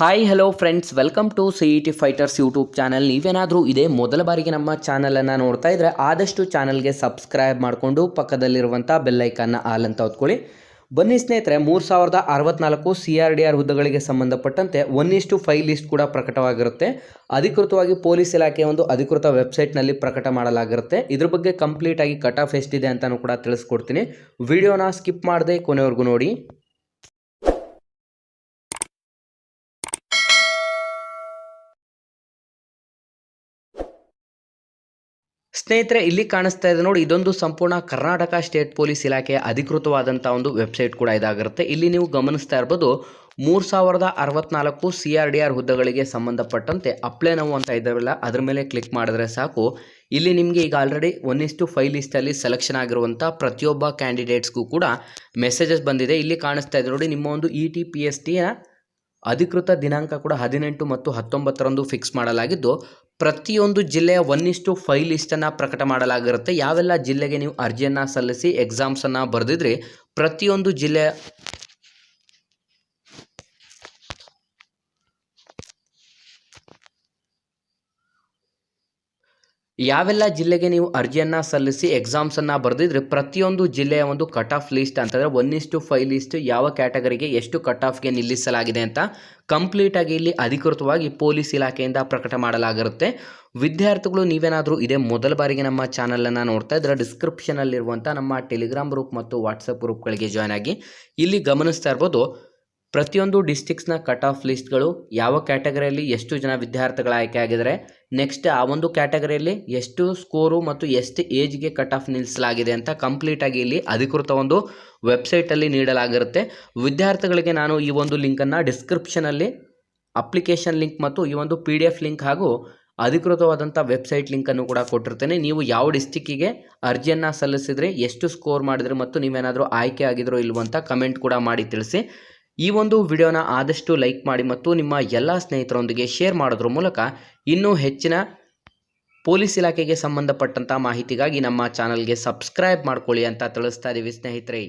Hi hello friends welcome to C E T fighters YouTube channel ನೀವೇನಾದರೂ ಇದೇ ಮೊದಲ ಬಾರಿಗೆ ನಮ್ಮ ಚಾನಲನ್ನು ನೋಡ್ತಾ ಇದ್ದರೆ ಆದಷ್ಟು ಚಾನಲ್ಗೆ ಸಬ್ಸ್ಕ್ರೈಬ್ ಮಾಡಿಕೊಂಡು ಪಕ್ಕದಲ್ಲಿರುವಂಥ ಬೆಲ್ಲೈಕನ್ನ ಆಲ್ ಅಂತ ಹೊತ್ಕೊಳ್ಳಿ ಬನ್ನಿ ಸ್ನೇಹಿತರೆ ಮೂರು ಸಾವಿರದ ಅರವತ್ನಾಲ್ಕು ಸಿ ಆರ್ ಡಿ ಆರ್ ಹುದ್ದೆಗಳಿಗೆ ಸಂಬಂಧಪಟ್ಟಂತೆ ಒನ್ ಇಷ್ಟು ಫೈವ್ ಲಿಸ್ಟ್ ಕೂಡ ಪ್ರಕಟವಾಗಿರುತ್ತೆ. ಅಧಿಕೃತವಾಗಿ ಪೊಲೀಸ್ ಇಲಾಖೆಯ ಒಂದು ಅಧಿಕೃತ ವೆಬ್ಸೈಟ್ನಲ್ಲಿ ಪ್ರಕಟ ಮಾಡಲಾಗಿರುತ್ತೆ. ಇದ್ರ ಬಗ್ಗೆ ಕಂಪ್ಲೀಟಾಗಿ ಕಟ್ ಆಫ್ ಎಷ್ಟಿದೆ ಅಂತಲೂ ಕೂಡ ತಿಳಿಸ್ಕೊಡ್ತೀನಿ. ವಿಡಿಯೋನ ಸ್ಕಿಪ್ ಮಾಡದೆ ಕೊನೆವರೆಗೂ ನೋಡಿ. ಸ್ನೇಹಿತರೆ, ಇಲ್ಲಿ ಕಾಣಿಸ್ತಾ ಇದೆ ನೋಡಿ, ಇದೊಂದು ಸಂಪೂರ್ಣ ಕರ್ನಾಟಕ ಸ್ಟೇಟ್ ಪೊಲೀಸ್ ಇಲಾಖೆಯ ಅಧಿಕೃತವಾದಂಥ ಒಂದು ವೆಬ್ಸೈಟ್ ಕೂಡ ಇದಾಗಿರುತ್ತೆ. ಇಲ್ಲಿ ನೀವು ಗಮನಿಸ್ತಾ ಇರ್ಬೋದು, ಮೂರು ಸಾವಿರದ ಅರವತ್ನಾಲ್ಕು ಸಿ ಆರ್ ಡಿ ಆರ್ ಹುದ್ದೆಗಳಿಗೆ ಸಂಬಂಧಪಟ್ಟಂತೆ ಅಪ್ಲೈ ನೋವು ಅಂತ ಇದ್ದಾವೆಲ್ಲ, ಅದ್ರ ಮೇಲೆ ಕ್ಲಿಕ್ ಮಾಡಿದ್ರೆ ಸಾಕು. ಇಲ್ಲಿ ನಿಮಗೆ ಈಗ ಆಲ್ರೆಡಿ ಒಂದಿಷ್ಟು ಫೈಲ್ ಲಿಸ್ಟ್ ಲಿಸ್ಟಲ್ಲಿ ಸೆಲೆಕ್ಷನ್ ಆಗಿರುವಂಥ ಪ್ರತಿಯೊಬ್ಬ ಕ್ಯಾಂಡಿಡೇಟ್ಸ್ಗೂ ಕೂಡ ಮೆಸೇಜಸ್ ಬಂದಿದೆ. ಇಲ್ಲಿ ಕಾಣಿಸ್ತಾ ಇದೆ ನೋಡಿ, ನಿಮ್ಮ ಒಂದು ಇ ಟಿ ಪಿ ಎಸ್ ಟಿಯ ಅಧಿಕೃತ ದಿನಾಂಕ ಕೂಡ ಹದಿನೆಂಟು ಮತ್ತು ಹತ್ತೊಂಬತ್ತರಂದು ಫಿಕ್ಸ್ ಮಾಡಲಾಗಿದ್ದು, ಪ್ರತಿಯೊಂದು ಜಿಲ್ಲೆಯ ಒನ್ ಇಷ್ಟು ಫೈವ್ ಲಿಸ್ಟನ್ನು ಪ್ರಕಟ ಮಾಡಲಾಗಿರುತ್ತೆ. ಯಾವೆಲ್ಲ ಜಿಲ್ಲೆಗೆ ನೀವು ಅರ್ಜಿಯನ್ನು ಸಲ್ಲಿಸಿ ಎಕ್ಸಾಮ್ಸನ್ನು ಬರೆದಿದ್ರಿ, ಪ್ರತಿಯೊಂದು ಜಿಲ್ಲೆಯ ಯಾವೆಲ್ಲ ಜಿಲ್ಲೆಗೆ ನೀವು ಅರ್ಜಿಯನ್ನು ಸಲ್ಲಿಸಿ ಎಕ್ಸಾಮ್ಸನ್ನು ಬರೆದಿದ್ರೆ ಪ್ರತಿಯೊಂದು ಜಿಲ್ಲೆಯ ಒಂದು ಕಟ್ ಆಫ್ ಲಿಸ್ಟ್ ಅಂತಂದರೆ one is to five list ಯಾವ ಕ್ಯಾಟಗರಿಗೆ ಎಷ್ಟು ಕಟ್ ಆಫ್ಗೆ ನಿಲ್ಲಿಸಲಾಗಿದೆ ಅಂತ ಕಂಪ್ಲೀಟಾಗಿ ಇಲ್ಲಿ ಅಧಿಕೃತವಾಗಿ ಪೊಲೀಸ್ ಇಲಾಖೆಯಿಂದ ಪ್ರಕಟ ಮಾಡಲಾಗಿರುತ್ತೆ. ವಿದ್ಯಾರ್ಥಿಗಳು ನೀವೇನಾದರೂ ಇದೇ ಮೊದಲ ಬಾರಿಗೆ ನಮ್ಮ ಚಾನಲನ್ನು ನೋಡ್ತಾ ಇದ್ರೆ ಡಿಸ್ಕ್ರಿಪ್ಷನಲ್ಲಿರುವಂಥ ನಮ್ಮ ಟೆಲಿಗ್ರಾಮ್ ಗ್ರೂಪ್ ಮತ್ತು ವಾಟ್ಸಪ್ ಗ್ರೂಪ್ಗಳಿಗೆ ಜಾಯ್ನ್ ಆಗಿ. ಇಲ್ಲಿ ಗಮನಿಸ್ತಾ ಇರ್ಬೋದು ಪ್ರತಿಯೊಂದು ಡಿಸ್ಟಿಕ್ಸ್ನ ಕಟ್ ಆಫ್ ಲಿಸ್ಟ್ಗಳು ಯಾವ ಕ್ಯಾಟಗರಿಯಲ್ಲಿ ಎಷ್ಟು ಜನ ವಿದ್ಯಾರ್ಥಿಗಳ ಆಯ್ಕೆ ಆಗಿದ್ದಾರೆ, ನೆಕ್ಸ್ಟ್ ಆ ಒಂದು ಕ್ಯಾಟಗರಿಯಲ್ಲಿ ಎಷ್ಟು ಸ್ಕೋರು ಮತ್ತು ಎಷ್ಟು ಏಜ್ಗೆ ಕಟ್ ಆಫ್ ನಿಲ್ಲಿಸಲಾಗಿದೆ ಅಂತ ಕಂಪ್ಲೀಟಾಗಿ ಇಲ್ಲಿ ಅಧಿಕೃತ ಒಂದು ವೆಬ್ಸೈಟಲ್ಲಿ ನೀಡಲಾಗಿರುತ್ತೆ. ವಿದ್ಯಾರ್ಥಿಗಳಿಗೆ ನಾನು ಈ ಒಂದು ಲಿಂಕನ್ನು ಡಿಸ್ಕ್ರಿಪ್ಷನಲ್ಲಿ ಅಪ್ಲಿಕೇಶನ್ ಲಿಂಕ್ ಮತ್ತು ಈ ಒಂದು ಪಿ ಡಿ ಎಫ್ ಲಿಂಕ್ ಹಾಗೂ ಅಧಿಕೃತವಾದಂಥ ವೆಬ್ಸೈಟ್ ಲಿಂಕನ್ನು ಕೂಡ ಕೊಟ್ಟಿರ್ತೇನೆ. ನೀವು ಯಾವ ಡಿಸ್ಟಿಕ್ಕಿಗೆ ಅರ್ಜಿಯನ್ನು ಸಲ್ಲಿಸಿದರೆ, ಎಷ್ಟು ಸ್ಕೋರ್ ಮಾಡಿದ್ರೆ ಮತ್ತು ನೀವೇನಾದರೂ ಆಯ್ಕೆ ಆಗಿದ್ರೋ ಇಲ್ವೋ ಅಂತ ಕಮೆಂಟ್ ಕೂಡ ಮಾಡಿ ತಿಳಿಸಿ. ಈ ಒಂದು ವಿಡಿಯೋನ ಆದಷ್ಟು ಲೈಕ್ ಮಾಡಿ ಮತ್ತು ನಿಮ್ಮ ಎಲ್ಲ ಸ್ನೇಹಿತರೊಂದಿಗೆ ಶೇರ್ ಮಾಡೋದ್ರ ಮೂಲಕ ಇನ್ನೂ ಹೆಚ್ಚಿನ ಪೊಲೀಸ್ ಇಲಾಖೆಗೆ ಸಂಬಂಧಪಟ್ಟಂಥ ಮಾಹಿತಿಗಾಗಿ ನಮ್ಮ ಚಾನಲ್ಗೆ ಸಬ್ಸ್ಕ್ರೈಬ್ ಮಾಡ್ಕೊಳ್ಳಿ ಅಂತ ತಿಳಿಸ್ತಾ ಇದ್ದೀವಿ ಸ್ನೇಹಿತರೆ.